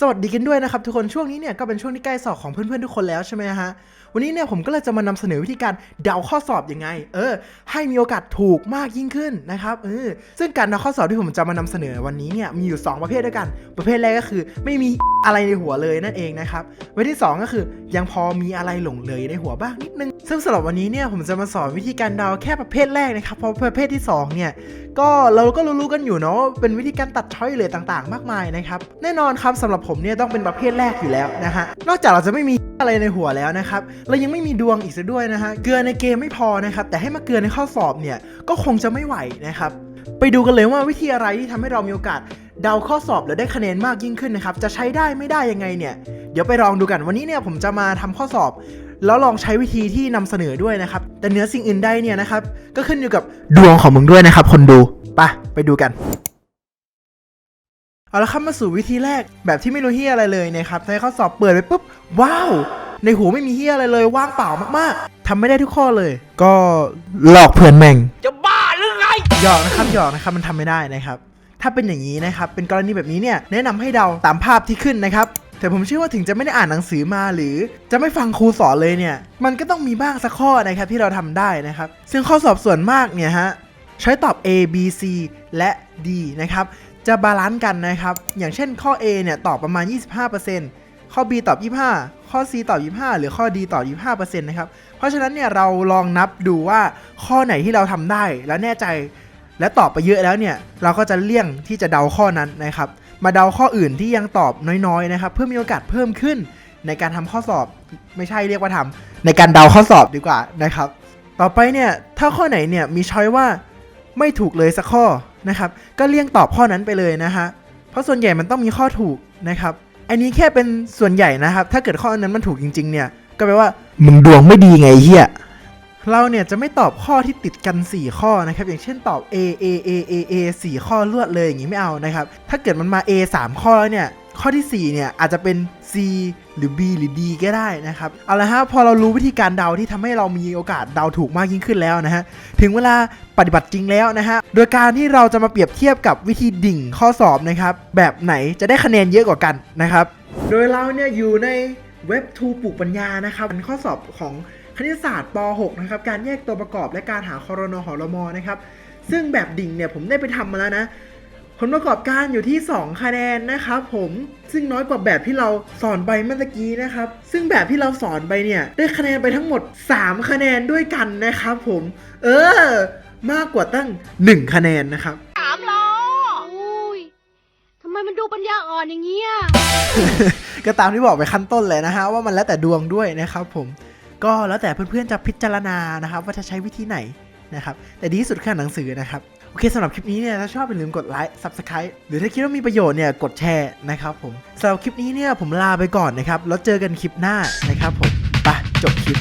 สวัสดีกันด้วยนะครับทุกคนช่วงนี้เนี่ยก็เป็นช่วงที่ใกล้สอบของเพื่อนๆทุกคนแล้วใช่ไหมฮะวันนี้เนี่ยผมก็เลยจะมานำเสนอวิธีการเดาข้อสอบยังไง เออ ให้มีโอกาสถูกมากยิ่งขึ้นนะครับเออซึ่งการเดาข้อสอบที่ผมจะมานำเสนอวันนี้เนี่ยมีอยู่ 2 ประเภทด้วยกัน ประเภทแรกก็คือ ไม่มีอะไรในหัวเลยนั่นเองนะครับประเภทที่ 2 ก็คือ ยังพอมีอะไรหลงเลยในหัวบ้างนิดนึง ซึ่งสำหรับวันนี้เนี่ยผมจะมาสอนวิธีการเดาแค่ประเภทแรกนะครับเพราะประเภทที่สองเนี่ยก็เราก็รู้ๆกันอยู่เนาะเป็นวิธีการตัดช้อยเลยต่างๆ มากมายนะครับแน่นอนครับสำหรับผมเนี่ยต้องเป็นประเภทแรกอยู่แล้วนะฮะ นอกจากเราจะไม่มีอะไรในหัวแล้วนะครับ เรายังไม่มีดวงอีกซะด้วยนะฮะ เกลือในเกมไม่พอนะครับ แต่ให้มาเกลือในข้อสอบเนี่ย ก็คงจะไม่ไหวนะครับ ไปดูกันเลยว่าวิธีอะไรที่ทำให้เรามีโอกาสเดาข้อสอบแล้วได้คะแนนมากยิ่งขึ้นนะครับ จะใช้ได้ไม่ได้ยังไงเนี่ย เดี๋ยวไปลองดูกันวันนี้เนี่ยผมจะมาทำข้อสอบ แล้วลองใช้วิธีที่นำเสนอด้วยนะครับ แต่เหนือสิ่งอื่นใดเนี่ยนะครับ ก็ขึ้นอยู่กับดวงของมึงด้วยนะครับ คนดู ไป ไปดูกัน เอาละครับมาสู่วิธีแรกแบบที่ไม่รู้เฮียอะไรเลยนะครับใช้ข้อสอบเปิดไปปุ๊บ ว้าว ในหัวไม่มีเฮียอะไรเลย ว่างเปล่ามากๆทำไม่ได้ทุกข้อเลย ก็หลอกเพื่อนแม่งจะบ้าหรือไงหยอกนะครับหยอกนะครับมันทำไม่ได้นะครับ ถ้าเป็นอย่างนี้นะครับเป็นกรณีแบบนี้เนี่ยแนะนำให้เดาตามภาพที่ขึ้นนะครับแต่ผมเชื่อว่าถึงจะไม่ได้อ่านหนังสือมาหรือ จะไม่ฟังครูสอนเลยเนี่ย มันก็ต้องมีบ้างสักข้อนะครับที่เราทำได้นะครับ ซึ่งข้อสอบส่วนมากเนี่ยฮะใช้ตอบ A B C และ D นะครับ จะบาลานซ์กันนะครับ อย่างเช่นข้อ A เนี่ยตอบประมาณ 25%ข้อ B ตอบ 25 ข้อ C ตอบ 25 หรือข้อ D ตอบ 25%นะครับ เพราะฉะนั้นเนี่ยเราลองนับดูว่าข้อไหนที่เราทำได้และแน่ใจ และตอบไปเยอะแล้วเนี่ยเราก็จะเลี่ยงที่จะเดาข้อนั้นนะครับ มาเดาข้ออื่นที่ยังตอบน้อยๆนะครับ เพื่อมีโอกาสเพิ่มขึ้นในการทำข้อสอบไม่ใช่เรียกว่าทำในการเดาข้อสอบดีกว่านะครับ ต่อไปเนี่ยถ้าข้อไหนเนี่ยมีช้อยว่า ไม่ถูกเลยสักข้อนะครับก็เลี่ยงตอบข้อนั้นไปเลยนะฮะเพราะส่วนใหญ่มันต้องมีข้อถูกนะครับอันนี้แค่เป็นส่วนใหญ่นะครับ ถ้าเกิดข้อนั้นมันถูกจริง ๆ เนี่ย ก็แปลว่ามึงดวงไม่ดีไงเฮียเราเนี่ยจะไม่ตอบข้อที่ติดกัน 4 ข้อนะครับ อย่างเช่นตอบ A A A A A 4ข้อรวดเลยอย่างนี้ไม่เอานะครับ ถ้าเกิดมันมา A 3 ข้อแล้วเนี่ย ข้อที่ 4 เนี่ยอาจจะเป็น C หรือ B หรือ D ก็ได้นะครับเอาละฮะพอเรารู้วิธีการเดาที่ทำให้เรามีโอกาสเดาถูกมากยิ่งขึ้นแล้วนะฮะถึงเวลาปฏิบัติจริงแล้วนะฮะโดยการที่เราจะมาเปรียบเทียบกับวิธีดิ่งข้อสอบนะครับแบบไหนจะได้คะแนนเยอะกว่ากันนะครับโดยเราเนี่ยอยู่ในเว็บทูปลูกปัญญานะครับเป็นข้อสอบของคณิตศาสตร์ป .6 นะครับการแยกตัวประกอบและการหาคอรนหอรมอนะครับซึ่งแบบดิ่งเนี่ยผมได้ไปทำมาแล้วนะ ผลประกอบการอยู่ที่ 2 คะแนนนะครับผมซึ่งน้อยกว่าแบบที่เราสอนไปเมื่อตะกี้นะครับ ซึ่งแบบที่เราสอนไปเนี่ย ได้คะแนนไปทั้งหมด 3 คะแนนด้วยกันนะครับผม เออ มากกว่าตั้ง 1 คะแนนนะครับสามล้ออุ้ยทำไมมันดูปัญญาอ่อนอย่างเงี้ยก็ตามที่บอกไปขั้นต้นเลยนะฮะว่ามันแล้วแต่ดวงด้วยนะครับผมก็แล้วแต่เพื่อนๆจะพิจารณานะครับ ว่าจะใช้วิธีไหนนะครับ แต่ดีที่สุดคืออ่านหนังสือนะครับโอ เคสำหรับคลิปนี้เนี่ยถ้าชอบอย่าลืมกดไลค์ Subscribe หรือถ้าคิดว่ามีประโยชน์เนี่ยกดแชร์นะครับผมสำหรับคลิปนี้เนี่ยผมลาไปก่อนนะครับ แล้วเจอกันคลิปหน้านะครับผมไปจบคลิป